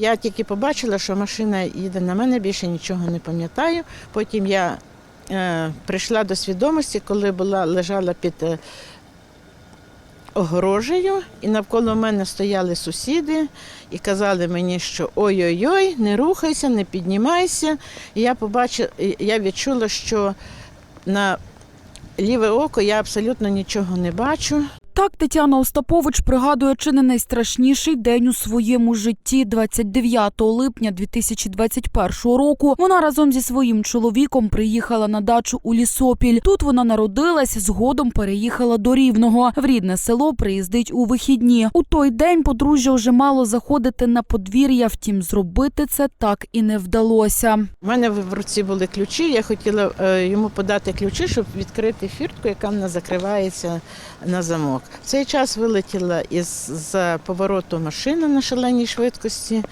Я тільки побачила, що машина їде на мене, більше нічого не пам'ятаю. Потім я е, прийшла до свідомості, коли була лежала під е, огорожею, і навколо мене стояли сусіди і казали мені, що ой-ой-ой, не рухайся, не піднімайся. І я побачила, я відчула, що на ліве око я абсолютно нічого не бачу. Так Тетяна Остапович пригадує чи не найстрашніший день у своєму житті 29 липня 2021 року. Вона разом зі своїм чоловіком приїхала на дачу у Лісопіль. Тут вона народилась, згодом переїхала до Рівного. В рідне село приїздить у вихідні. У той день подружжя вже мало заходити на подвір'я, втім зробити це так і не вдалося. У мене в руці були ключі. Я хотіла е, йому подати ключі, щоб відкрити фіртку, яка в закривається на замок. В цей час вилетіла із за повороту машина на шаленій швидкості,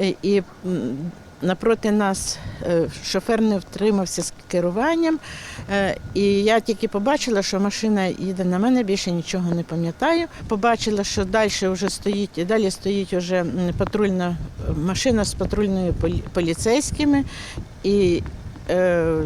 е, і напроти нас е, шофер не втримався з керуванням. Е, І я тільки побачила, що машина їде на мене, більше нічого не пам'ятаю. Побачила, що далі вже стоїть, і далі стоїть вже патрульна машина з патрульними полі- поліцейськими. І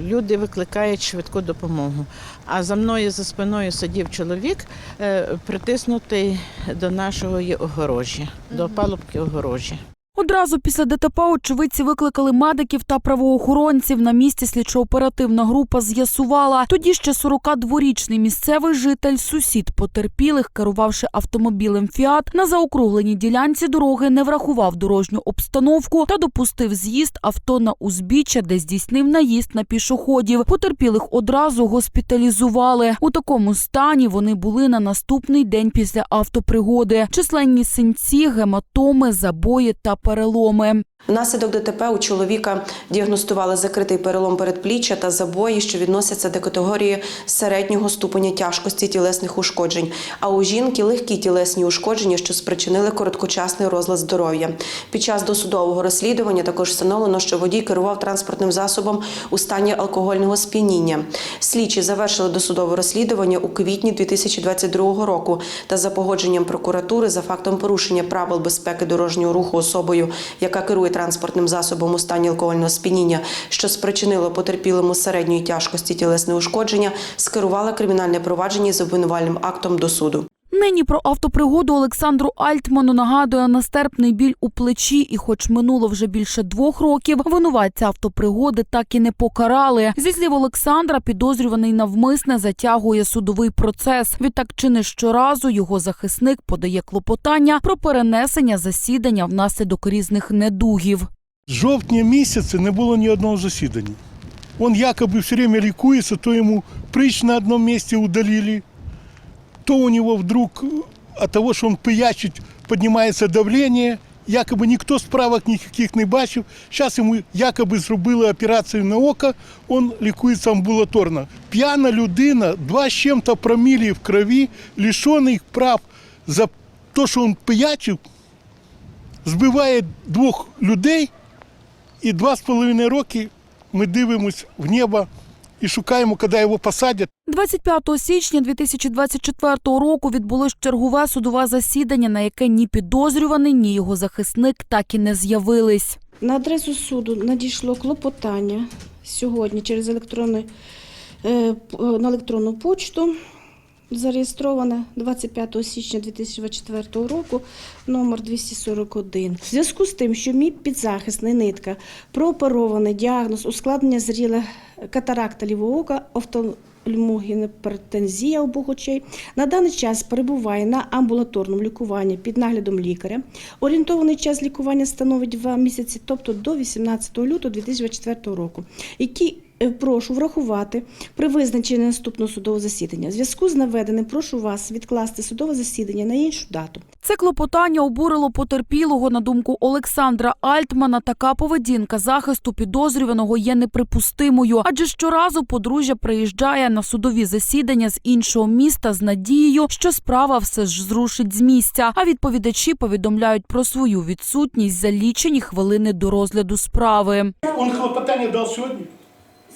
люди викликають швидку допомогу. А за мною за спиною сидів чоловік, е, притиснутий до нашої огорожі, до палубки огорожі. Одразу після ДТП очевидці викликали медиків та правоохоронців. На місці слідчо-оперативна група з'ясувала. Тоді ще 42-річний місцевий житель, сусід потерпілих, керувавши автомобілем Фіат, на заокругленій ділянці дороги не врахував дорожню обстановку та допустив з'їзд авто на узбіччя, де здійснив наїзд на пішоходів. Потерпілих одразу госпіталізували. У такому стані вони були на наступний день після автопригоди. Численні синці, гематоми, забої та переломи. Внаслідок ДТП у чоловіка діагностували закритий перелом передпліччя та забої, що відносяться до категорії середнього ступеня тяжкості тілесних ушкоджень. А у жінки легкі тілесні ушкодження, що спричинили короткочасний розлад здоров'я. Під час досудового розслідування також встановлено, що водій керував транспортним засобом у стані алкогольного сп'яніння. Слідчі завершили досудове розслідування у квітні 2022 року та за погодженням прокуратури за фактом порушення правил безпеки дорожнього руху особою, яка керує транспортним засобом у стані алкогольного сп'яніння, що спричинило потерпілому середньої тяжкості тілесне ушкодження, скерувала кримінальне провадження з обвинувальним актом до суду. Нині про автопригоду Олександру Альтману нагадує нестерпний біль у плечі, і, хоч минуло вже більше двох років, винуватця автопригоди так і не покарали. Зі слів Олександра, підозрюваний навмисне затягує судовий процес. Відтак, чи не щоразу його захисник подає клопотання про перенесення засідання внаслідок різних недугів. З жовтня місяця не було ні одного засідання. Он якобы все время лікується, то йому прыщ на одном месте удалили, то у него вдруг э, от того, что он пиячить, поднимается давление. Якобы ніхто справок ніяких не бачив. Зараз йому якоби зробили операцію на око, він лікується амбулаторно. П'яна людина, два з чим-то промілі в крові, лишений прав за те, що він пиячив, збиває двох людей, і два з половиною роки ми дивимось в небо і шукаємо, коли його посадять. 25 січня 2024 року відбулось чергове судове засідання, на яке ні підозрюваний, ні його захисник так і не з'явились. На адресу суду надійшло клопотання сьогодні через електронний, е, е, на електронну почту. Зареєстроване 25 січня 2024 року, номер 241. В зв'язку з тим, що мій підзахисний нитка прооперований діагноз ускладнення зріла катаракта лівого ока, офтальмогінепертензія обох очей, на даний час перебуває на амбулаторному лікуванні під наглядом лікаря. Орієнтований час лікування становить 2 місяці, тобто до 18 лютого 2024 року, які прошу врахувати при визначенні наступного судового засідання. В зв'язку з наведеним прошу вас відкласти судове засідання на іншу дату. Це клопотання обурило потерпілого. На думку Олександра Альтмана, така поведінка захисту підозрюваного є неприпустимою, адже щоразу подружжя приїжджає на судові засідання з іншого міста з надією, що справа все ж зрушить з місця. А відповідачі повідомляють про свою відсутність за лічені хвилини до розгляду справи. Он хлопотание дал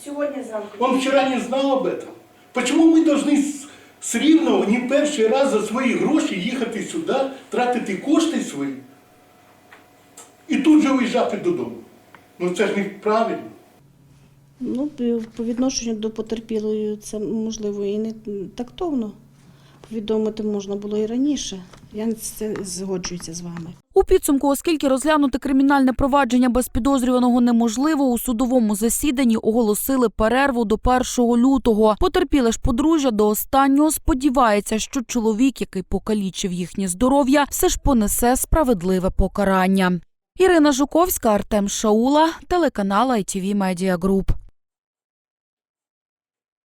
сегодня. Сьогодні зранку. Он вчера не знал об этом. Почему мы должны з, з Рівного не перший раз за свої гроші їхати сюди, тратити кошти свої? І тут же виїжджати додому. Ну це ж не правильно. Ну, по відношенню до потерпілої це можливо і не тактовно. Повідомити можна було і раніше. Я це згоджуюся з вами. У підсумку, оскільки розглянути кримінальне провадження без підозрюваного неможливо, у судовому засіданні оголосили перерву до 1 лютого. Потерпіле ж подружжя до останнього сподівається, що чоловік, який покалічив їхнє здоров'я, все ж понесе справедливе покарання. Ірина Жуковська, Артем Шаула, телеканал ITV Media Group.